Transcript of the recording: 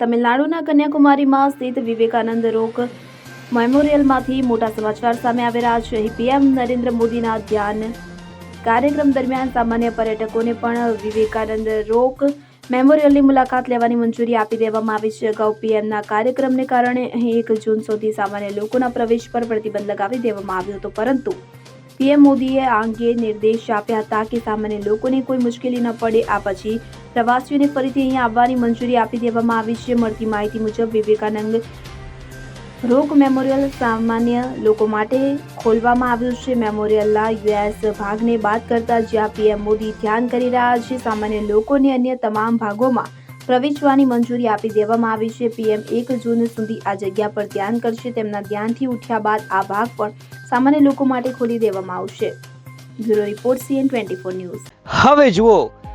તમિલનાડુના કન્યાકુમારીમાં સ્થિત વિવેકાનંદ રોક મેમોરિયલમાંથી મોટા સમાચાર સામે આવી રહ્યા છે. પીએમ નરેન્દ્ર મોદીના ધ્યાન કાર્યક્રમ દરમિયાન સામાન્ય પર્યટકોને પણ વિવેકાનંદ રોક મેમોરિયલની મુલાકાત લેવાની મંજૂરી આપી દેવામાં આવી છે. અગાઉ પીએમના કાર્યક્રમને કારણે અહીં એક જૂન સુધી સામાન્ય લોકોના પ્રવેશ પર પ્રતિબંધ લગાવી દેવામાં આવ્યો હતો. પરંતુ પીએમ મોદીએ આ અંગે નિર્દેશ આપ્યા હતા કે સામાન્ય લોકોને કોઈ મુશ્કેલી ન પડે, આ પછી પ્રવાસીઓને ફરીથી અહીં આવવાની મંજૂરી આપી દેવામાં આવી છે. મળતી માહિતી મુજબ વિવેકાનંદ રોક મેમોરિયલ સામાન્ય લોકો માટે ખોલવામાં આવ્યું છે. મેમોરિયલના યુએસ ભાગને બાદ કરતા જ્યાં પીએમ મોદી ધ્યાન કરી રહ્યા છે, સામાન્ય લોકોને અન્ય તમામ ભાગોમાં પ્રવેશવાની મંજૂરી આપી દેવામાં આવી છે. પીએમ એક જૂન સુધી આ જગ્યા પર ધ્યાન કરશે. તેમના ધ્યાનથી ઉઠ્યા બાદ આ ભાગ પણ સામાન્ય લોકો માટે ખોલી દેવામાં આવશે. Bureau report CN twenty four news. હવે જુઓ